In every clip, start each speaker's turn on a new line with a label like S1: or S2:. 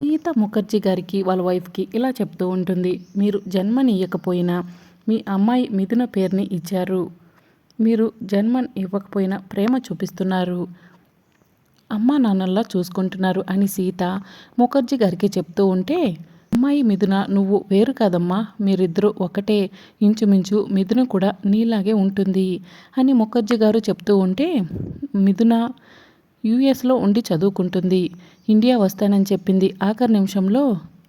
S1: సీత ముఖర్జీ గారికి వాళ్ళ వైఫ్కి ఇలా చెప్తూ ఉంటుంది. మీరు జన్మనియ్యకపోయినా మీ అమ్మాయి మిథున పేరుని ఇచ్చారు. మీరు జన్మన్ ఇవ్వకపోయినా ప్రేమ చూపిస్తున్నారు. అమ్మా నాన్నల్లా చూసుకుంటున్నారు అని సీత ముఖర్జీ గారికి చెప్తూ ఉంటే అమ్మాయి మిథున నువ్వు వేరు కాదమ్మా మీరిద్దరూ ఒకటే. ఇంచుమించు మిథున కూడా నీలాగే ఉంటుంది అని ముఖర్జీ గారు చెప్తూ ఉంటే మిథున యూఎస్లో ఉండి చదువుకుంటుంది. ఇండియా వస్తానని చెప్పింది. ఆఖరి నిమిషంలో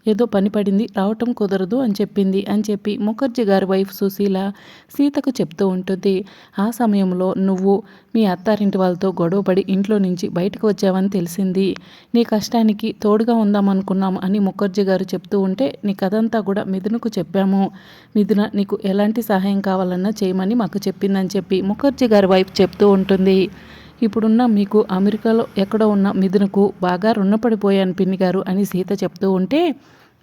S1: ఏదో పని పడింది. రావటం కుదరదు అని చెప్పింది అని చెప్పి ముఖర్జీ గారి వైఫ్ సుశీల సీతకు చెప్తూ ఉంటుంది. ఆ సమయంలో నువ్వు మీ అత్తారింటి వాళ్ళతో గొడవపడి ఇంట్లో నుంచి బయటకు వచ్చావని తెలిసింది. నీ కష్టానికి తోడుగా ఉందామనుకున్నాం అని ముఖర్జీ గారు చెప్తూ ఉంటే నీ కథంతా కూడా మిథునకు చెప్పాము. మిథున నీకు ఎలాంటి సహాయం కావాలన్నా చేయమని మాకు చెప్పిందని చెప్పి ముఖర్జీ గారి వైఫ్ చెప్తూ ఉంటుంది. ఇప్పుడున్న మీకు అమెరికాలో ఎక్కడో ఉన్న మిథునకు బాగా రుణపడిపోయాను పిన్ని గారు అని సీత చెప్తూ ఉంటే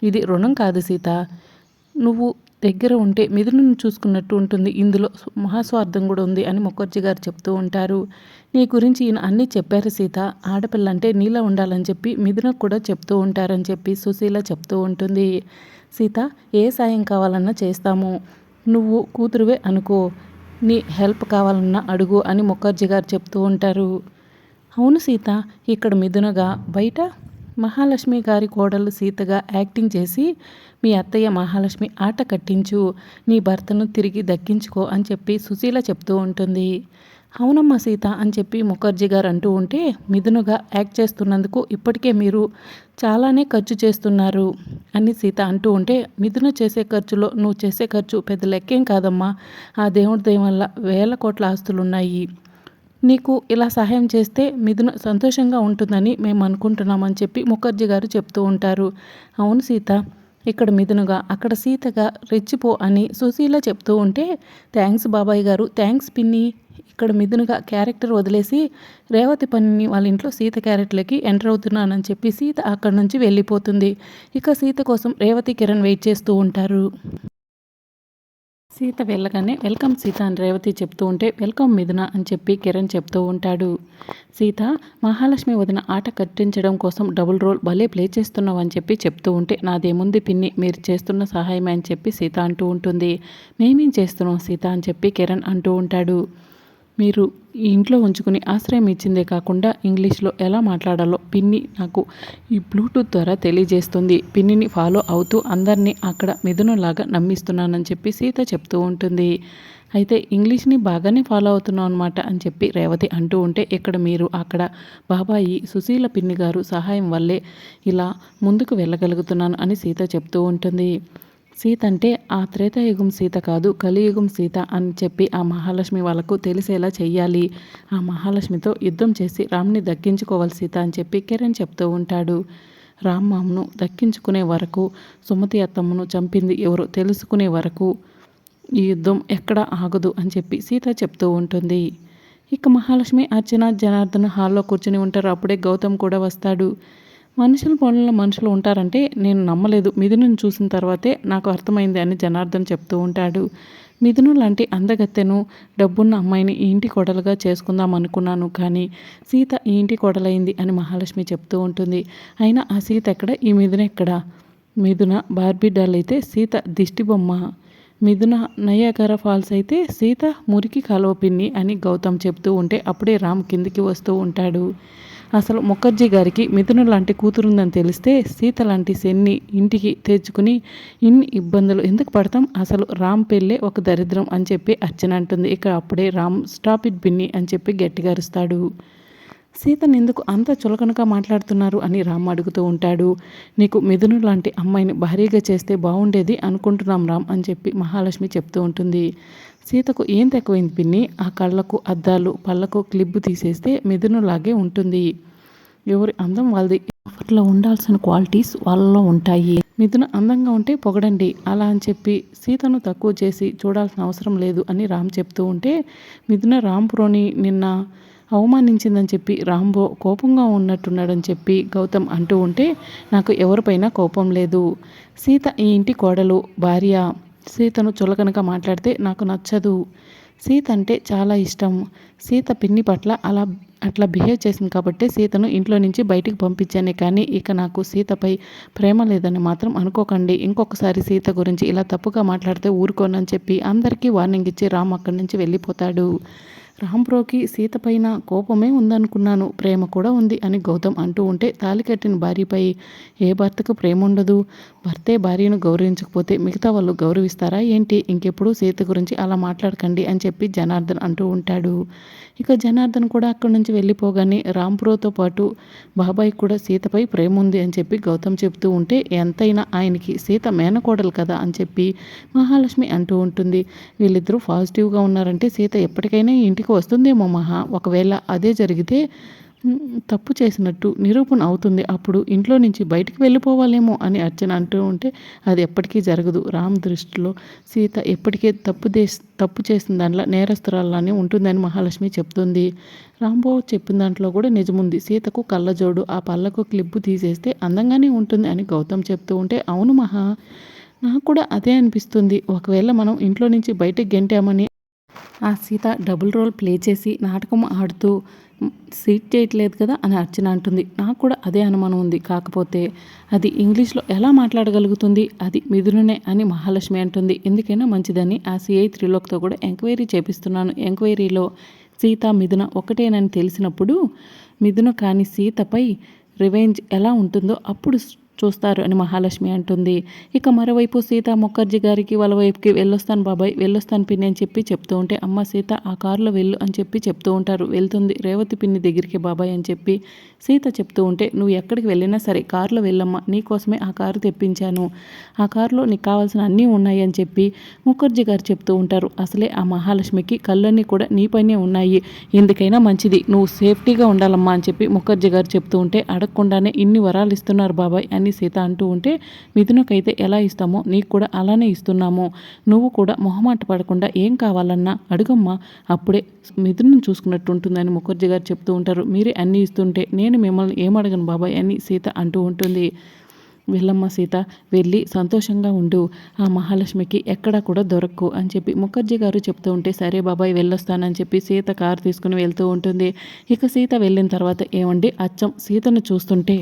S1: ఇది రుణం కాదు సీత. నువ్వు దగ్గర ఉంటే మిథునను చూసుకున్నట్టు ఉంటుంది. ఇందులో మహాస్వార్థం కూడా ఉంది అని ముఖర్జీ గారు చెప్తూ ఉంటారు. నీ గురించి ఈయన అన్నీ చెప్పారు సీత. ఆడపిల్ల అంటే నీలా ఉండాలని చెప్పి మిథునకు కూడా చెప్తూ ఉంటారని చెప్పి సుశీల చెప్తూ ఉంటుంది. సీత ఏ సాయం కావాలన్నా చేస్తాము. నువ్వు కూతురువే అనుకో. నీ హెల్ప్ కావాలన్నా అడుగు అని ముఖర్జీ గారు చెప్తూ ఉంటారు. అవును సీత ఇక్కడ మిథునగా బయట మహాలక్ష్మి గారి కోడలు సీతగా యాక్టింగ్ చేసి మీ అత్తయ్య మహాలక్ష్మి ఆట కట్టించు నీ భర్తను తిరిగి దక్కించుకో అని చెప్పి సుశీల చెప్తూ ఉంటుంది. అవునమ్మా సీత అని చెప్పి ముఖర్జీ గారు అంటూ ఉంటే మిథునుగా యాక్ట్ చేస్తున్నందుకు ఇప్పటికే మీరు చాలానే ఖర్చు చేస్తున్నారు అని సీత అంటూ ఉంటే మిథున చేసే ఖర్చులో నువ్వు చేసే ఖర్చు పెద్ద లెక్కేం కాదమ్మా. ఆ దేవుడి దయం వల్ల వేల కోట్ల ఆస్తులు ఉన్నాయి నీకు ఇలా సహాయం చేస్తే మిథున సంతోషంగా ఉంటుందని మేము అనుకుంటున్నామని చెప్పి ముఖర్జీ గారు చెప్తూ ఉంటారు. అవును సీత ఇక్కడ మిథునుగా అక్కడ సీతగా రెచ్చిపో అని సుశీల చెప్తూ ఉంటే థ్యాంక్స్ బాబాయ్ గారు థ్యాంక్స్ పిన్ని. ఇక్కడ మిథునుగా క్యారెక్టర్ వదిలేసి రేవతి పనిని వాళ్ళ ఇంట్లో సీత క్యారెక్టర్లకి ఎంటర్ అవుతున్నానని చెప్పి సీత అక్కడి నుంచి వెళ్ళిపోతుంది. ఇక సీత కోసం రేవతి కిరణ్ వెయిట్ చేస్తూ ఉంటారు. సీత వెళ్ళగానే వెల్కమ్ సీత అని రేవతి చెప్తూ ఉంటే వెల్కమ్ మిథున అని చెప్పి కిరణ్ చెప్తూ ఉంటాడు. సీత మహాలక్ష్మి వదిన ఆట కట్టించడం కోసం డబుల్ రోల్ భలే ప్లే చేస్తున్నావు అని చెప్పి చెప్తూ ఉంటే నాదేముంది పిన్ని మీరు చేస్తున్న సహాయమే అని చెప్పి సీత అంటూ ఉంటుంది. మేమేం చేస్తున్నాం సీత అని చెప్పి కిరణ్ అంటూ ఉంటాడు. మీరు ఈ ఇంట్లో ఉంచుకుని ఆశ్రయం ఇచ్చిందే కాకుండా ఇంగ్లీష్లో ఎలా మాట్లాడాలో పిన్ని నాకు ఈ బ్లూటూత్ ద్వారా తెలియజేస్తుంది. పిన్నిని ఫాలో అవుతూ అందరినీ అక్కడ మిథునలాగా నమ్మిస్తున్నానని చెప్పి సీత చెప్తూ ఉంటుంది. అయితే ఇంగ్లీష్ని బాగానే ఫాలో అవుతున్నాం అనమాట అని చెప్పి రేవతి అంటూ ఉంటే ఇక్కడ మీరు? అక్కడ బాబాయి సుశీల పిన్ని గారు సహాయం వల్లే ఇలా ముందుకు వెళ్ళగలుగుతున్నాను అని సీత చెప్తూ ఉంటుంది. సీత అంటే ఆ త్రేతాయుగం సీత కాదు కలియుగం సీత అని చెప్పి ఆ మహాలక్ష్మి వాళ్ళకు తెలిసేలా చెయ్యాలి. ఆ మహాలక్ష్మితో యుద్ధం చేసి రామ్ని దక్కించుకోవాలి సీత అని చెప్పి కిరణ్ చెప్తూ ఉంటాడు. రామ్మామ్ను దక్కించుకునే వరకు సుమతి అత్తమ్మను చంపింది ఎవరో తెలుసుకునే వరకు ఈ యుద్ధం ఎక్కడ ఆగదు అని చెప్పి సీత చెప్తూ ఉంటుంది. ఇక మహాలక్ష్మి అర్చన జనార్దన్ హాల్లో కూర్చుని ఉంటారు. అప్పుడే గౌతమ్ కూడా వస్తాడు. మనుషుల పనుల్లో మనుషులు ఉంటారంటే నేను నమ్మలేదు. మిథునుని చూసిన తర్వాతే నాకు అర్థమైంది అని జనార్దన్ చెప్తూ ఉంటాడు. మిథును లాంటి అందగత్తెను డబ్బున్న అమ్మాయిని ఈ ఇంటి కొడలుగా చేసుకుందాం అనుకున్నాను కానీ సీత ఈ ఇంటి కొడలైంది అని మహాలక్ష్మి చెప్తూ ఉంటుంది. అయినా ఆ సీత ఎక్కడ? ఈ మిథున ఎక్కడ? మిథున బార్బీ డాల్ అయితే సీత దిష్టి బొమ్మ. మిథున నయాగర ఫాల్స్ అయితే సీత మురికి కాలువ పిన్ని అని గౌతమ్ చెప్తూ ఉంటే అప్పుడే రామ్ కిందికి వస్తూ ఉంటాడు. అసలు ముఖర్జీ గారికి మిథున లాంటి కూతురుందని తెలిస్తే సీత లాంటి సెన్ని ఇంటికి తెచ్చుకుని ఇన్ని ఇబ్బందులు ఎందుకు పడతాం? అసలు రామ్ పెళ్ళే ఒక దరిద్రం అని చెప్పి అర్చన అంటుంది. ఇక అప్పుడే రామ్ స్టాప్ ఇట్ బిన్ని అని చెప్పి గట్టిగా అరుస్తాడు. సీతను ఎందుకు అంత చులకనగా మాట్లాడుతున్నారు అని రామ్ అడుగుతూ ఉంటాడు. నీకు మిథును లాంటి అమ్మాయిని భారీగా చేస్తే బాగుండేది అనుకుంటున్నాం రామ్ అని చెప్పి మహాలక్ష్మి చెప్తూ ఉంటుంది. సీతకు ఏం తక్కువైంది పిన్ని? ఆ కళ్ళకు అద్దాలు పళ్ళకు క్లిబ్బు తీసేస్తే మిథునులాగే ఉంటుంది. ఎవరి అందం వాళ్ళది. అప్పట్లో ఉండాల్సిన క్వాలిటీస్ వాళ్ళలో ఉంటాయి. మిథున అందంగా ఉంటే పొగడండి. అలా అని చెప్పి సీతను తక్కువ చేసి చూడాల్సిన అవసరం లేదు అని రామ్ చెప్తూ ఉంటే మిథున రాంపురోని నిన్న అవమానించిందని చెప్పి రాంబో కోపంగా ఉన్నట్టున్నాడని చెప్పి గౌతమ్ అంటూ ఉంటే నాకు ఎవరిపైనా కోపం లేదు. సీత ఈ ఇంటి కోడలు భార్య సీతను చులకనగా మాట్లాడితే నాకు నచ్చదు. సీత అంటే చాలా ఇష్టం. సీత పిన్ని పట్ల అలా అట్లా బిహేవ్ చేసింది కాబట్టి సీతను ఇంట్లో నుంచి బయటికి పంపించాను కానీ ఇక నాకు సీతపై ప్రేమ లేదని మాత్రం అనుకోకండి. ఇంకొకసారి సీత గురించి ఇలా తప్పుగా మాట్లాడితే ఊరుకోనని చెప్పి అందరికీ వార్నింగ్ ఇచ్చి రామ్ అక్కడి నుంచి వెళ్ళిపోతాడు. రాంప్రోకి సీత పైన కోపమే ఉందనుకున్నాను. ప్రేమ కూడా ఉంది అని గౌతమ్ అంటూ ఉంటే తాలి కట్టిన భార్యపై ఏ భర్తకు ప్రేమ ఉండదు? భర్తే భార్యను గౌరవించకపోతే మిగతా వాళ్ళు గౌరవిస్తారా ఏంటి? ఇంకెప్పుడు సీత గురించి అలా మాట్లాడకండి అని చెప్పి జనార్దన్ అంటూ ఉంటాడు. ఇక జనార్దన్ కూడా అక్కడి నుంచి వెళ్ళిపోగానే రాంప్రోతో పాటు బాబాయ్ కూడా సీతపై ప్రేమ ఉంది అని చెప్పి గౌతమ్ చెప్తూ ఉంటే ఎంతైనా ఆయనకి సీత మేనకోడలు కదా అని చెప్పి మహాలక్ష్మి అంటూ ఉంటుంది. వీళ్ళిద్దరూ పాజిటివ్గా ఉన్నారంటే సీత ఎప్పటికైనా ఇంటికి బయటకు వస్తుందేమో మహా. ఒకవేళ అదే జరిగితే తప్పు చేసినట్టు నిరూపణ అవుతుంది. అప్పుడు ఇంట్లో నుంచి బయటికి వెళ్ళిపోవాలేమో అని అర్చన అంటూ ఉంటే అది ఎప్పటికీ జరగదు. రామ్ దృష్టిలో సీత ఎప్పటికే తప్పు తప్పు చేసిన దాంట్లో నేరస్తురాల్లానే ఉంటుందని మహాలక్ష్మి చెప్తుంది. రాంబో చెప్పిన దాంట్లో కూడా నిజముంది. సీతకు కళ్ళజోడు ఆ పళ్ళకు క్లిప్పు తీసేస్తే అందంగానే ఉంటుంది అని గౌతమ్ చెప్తూ ఉంటే అవును మహా. నాకు కూడా అదే అనిపిస్తుంది. ఒకవేళ మనం ఇంట్లో నుంచి బయటకు గెంటామని ఆ సీత డబుల్ రోల్ ప్లే చేసి నాటకం ఆడుతూ సీట్ చేయట్లేదు కదా అని అర్చన అంటుంది. నాకు కూడా అదే అనుమానం ఉంది. కాకపోతే అది ఇంగ్లీష్లో ఎలా మాట్లాడగలుగుతుంది? అది మిథుననే అని మహాలక్ష్మి అంటుంది. ఎందుకైనా మంచిదని ఆ సిఐ త్రిలోక్తో కూడా ఎంక్వైరీ చేపిస్తున్నాను. ఎంక్వైరీలో సీత మిథున ఒకటేనని తెలిసినప్పుడు మిథున కాని సీతపై రివెంజ్ ఎలా ఉంటుందో అప్పుడు చూస్తారు అని మహాలక్ష్మి అంటుంది. ఇక మరోవైపు సీత ముఖర్జీ గారికి వాళ్ళ వైపుకి వెళ్ళొస్తాను బాబాయ్ వెళ్ళొస్తాను పిన్ని అని చెప్పి చెప్తూ ఉంటే అమ్మ సీత ఆ కారులో వెళ్ళు అని చెప్పి చెప్తూ ఉంటారు. వెళ్తుంది రేవతి పిన్ని దగ్గరికి బాబాయ్ అని చెప్పి సీత చెప్తూ ఉంటే నువ్వు ఎక్కడికి వెళ్ళినా సరే కారులో వెళ్ళమ్మా నీకోసమే ఆ కారు తెప్పించాను. ఆ కారులో నీకు కావాల్సిన అన్నీ ఉన్నాయి అని చెప్పి ముఖర్జీ గారు చెప్తూ ఉంటారు. అసలే ఆ మహాలక్ష్మికి కళ్ళన్నీ కూడా నీ పైనే ఉన్నాయి. ఎందుకైనా మంచిది నువ్వు సేఫ్టీగా ఉండాలమ్మా అని చెప్పి ముఖర్జీ గారు చెప్తూ ఉంటే అడగకుండానే ఇన్ని వరాలు ఇస్తున్నారు బాబాయ్ అని అని సీత అంటూ ఉంటే మిథునకైతే ఎలా ఇస్తామో నీకు కూడా అలానే ఇస్తున్నాము. నువ్వు కూడా మొహమాట పడకుండా ఏం కావాలన్నా అడుగమ్మా. అప్పుడే మిథునం చూసుకున్నట్టు ఉంటుందని ముఖర్జీ గారు చెప్తూ ఉంటారు. మీరే అన్నీ ఇస్తుంటే నేను మిమ్మల్ని ఏమడగను బాబాయ్ అని సీత అంటూ ఉంటుంది. వెళ్ళమ్మ సీత వెళ్ళి సంతోషంగా ఉండు. ఆ మహాలక్ష్మికి ఎక్కడా కూడా దొరక్కు అని చెప్పి ముఖర్జీ గారు చెప్తూ ఉంటే సరే బాబాయ్ వెళ్ళొస్తానని చెప్పి సీత కారు తీసుకుని వెళ్తూ ఉంటుంది. ఇక సీత వెళ్ళిన తర్వాత ఏమండి? అచ్చం సీతను చూస్తుంటే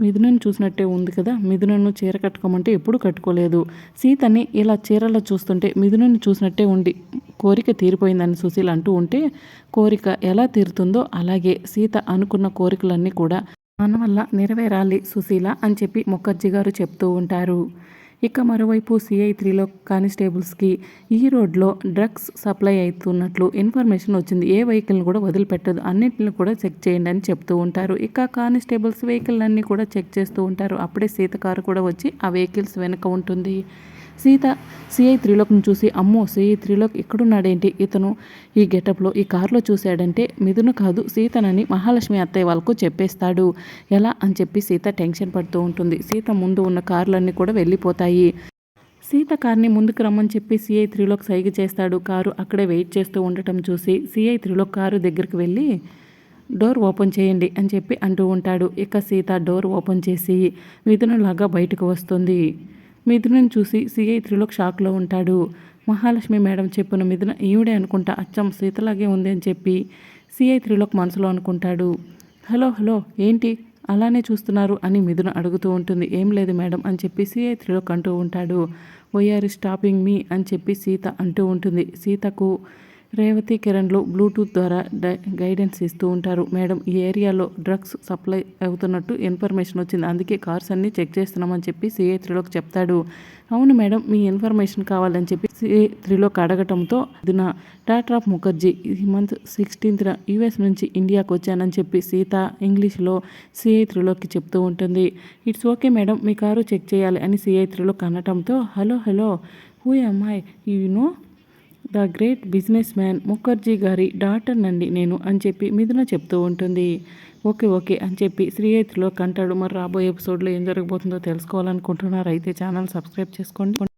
S1: మిథునను చూసినట్టే ఉంది కదా మిథునను చీర కట్టుకోమంటే ఎప్పుడు కట్టుకోలేదు. సీతని ఇలా చీరలో చూస్తుంటే మిథునను చూసినట్టే ఉండి కోరిక తీరిపోయిందని సుశీల్ అంటూ ఉంటే కోరిక ఎలా తీరుతుందో అలాగే సీత అనుకున్న కోరికలన్నీ కూడా మన వల్ల నెరవేరాలి సుశీల అని చెప్పి ముఖర్జీ గారు చెప్తూ ఉంటారు. ఇక మరోవైపు సిఐ త్రీలో కానిస్టేబుల్స్కి ఈ రోడ్లో డ్రగ్స్ సప్లై అవుతున్నట్లు ఇన్ఫర్మేషన్ వచ్చింది. ఏ వెహికల్ని కూడా వదిలిపెట్టదు. అన్నింటిని కూడా చెక్ చేయండి అని చెప్తూ ఉంటారు. ఇక కానిస్టేబుల్స్ వెహికల్ అన్నీ కూడా చెక్ చేస్తూ ఉంటారు. అప్పుడే సీత కారు కూడా వచ్చి ఆ వెహికల్స్ వెనుక ఉంటుంది. సీత సిఐ త్రిలోక్ను చూసి అమ్మో సిఐ త్రిలోక్ ఎక్కడున్నాడేంటి? ఇతను ఈ గెటప్లో ఈ కారులో చూశాడంటే మిథును కాదు సీతనని మహాలక్ష్మి అత్తయ్య వాళ్ళకు చెప్పేస్తాడు. ఎలా? అని చెప్పి సీత టెన్షన్ పడుతూ ఉంటుంది. సీత ముందు ఉన్న కార్లన్నీ కూడా వెళ్ళిపోతాయి. సీత కార్ని ముందుకు రమ్మని చెప్పి సిఐ త్రిలోక్ సైగ చేస్తాడు. కారు అక్కడే వెయిట్ చేస్తూ ఉండటం చూసి సిఐ త్రిలోక్ కారు దగ్గరికి వెళ్ళి డోర్ ఓపెన్ చేయండి అని చెప్పి అంటూ ఉంటాడు. ఇక సీత డోర్ ఓపెన్ చేసి మిథునలాగా బయటకు వస్తుంది. మిథునం చూసి సిఐ త్రిలోక్ షాక్లో ఉంటాడు. మహాలక్ష్మి మేడం చెప్పిన మిథున ఈవిడే అనుకుంటా అచ్చం సీతలాగే ఉంది అని చెప్పి సిఐ త్రిలోక్ మనసులో అనుకుంటాడు. హలో హలో ఏంటి? అలానే చూస్తున్నారు అని మిథున అడుగుతూ ఉంటుంది. ఏం లేదు మేడం అని చెప్పి సిఐ త్రిలోక్ అంటూ ఉంటాడు. వైఆర్ స్టాపింగ్ మీ అని చెప్పి సీత అంటూ ఉంటుంది. సీతకు రేవతి కిరణ్లు బ్లూటూత్ ద్వారా గైడెన్స్ ఇస్తూ ఉంటారు. మేడం ఈ ఏరియాలో డ్రగ్స్ సప్లై అవుతున్నట్టు ఇన్ఫర్మేషన్ వచ్చింది. అందుకే కార్స్ అన్నీ చెక్ చేస్తున్నామని చెప్పి సిఏ త్రీలోకి చెప్తాడు. అవును మేడం మీ ఇన్ఫర్మేషన్ కావాలని చెప్పి సిఏ త్రీలోకి అడగటంతో దిన టాట్రాఫ్ ఆఫ్ ముఖర్జీ ఈ మంత్ సిక్స్టీన్త్న యూఎస్ నుంచి ఇండియాకు వచ్చానని చెప్పి సీత ఇంగ్లీష్లో సిఐ త్రీలోకి చెప్తూ ఉంటుంది. ఇట్స్ ఓకే మేడం మీ కారు చెక్ చేయాలి అని సిఐ త్రిలోక్ అనటంతో హలో హలో హూ అమ్మాయి you know the great business man Mukherjee గారి డాటర్ నండి నేను అని చెప్పి మిథున చెప్తూ ఉంటుంది. ఓకే ఓకే అని చెప్పి శ్రీయత్రిలో కంటాడు. మరి రాబోయే ఎపిసోడ్లో ఏం జరగబోతుందో తెలుసుకోవాలనుకుంటున్నారు అయితే ఛానల్ సబ్స్క్రైబ్ చేసుకోండి.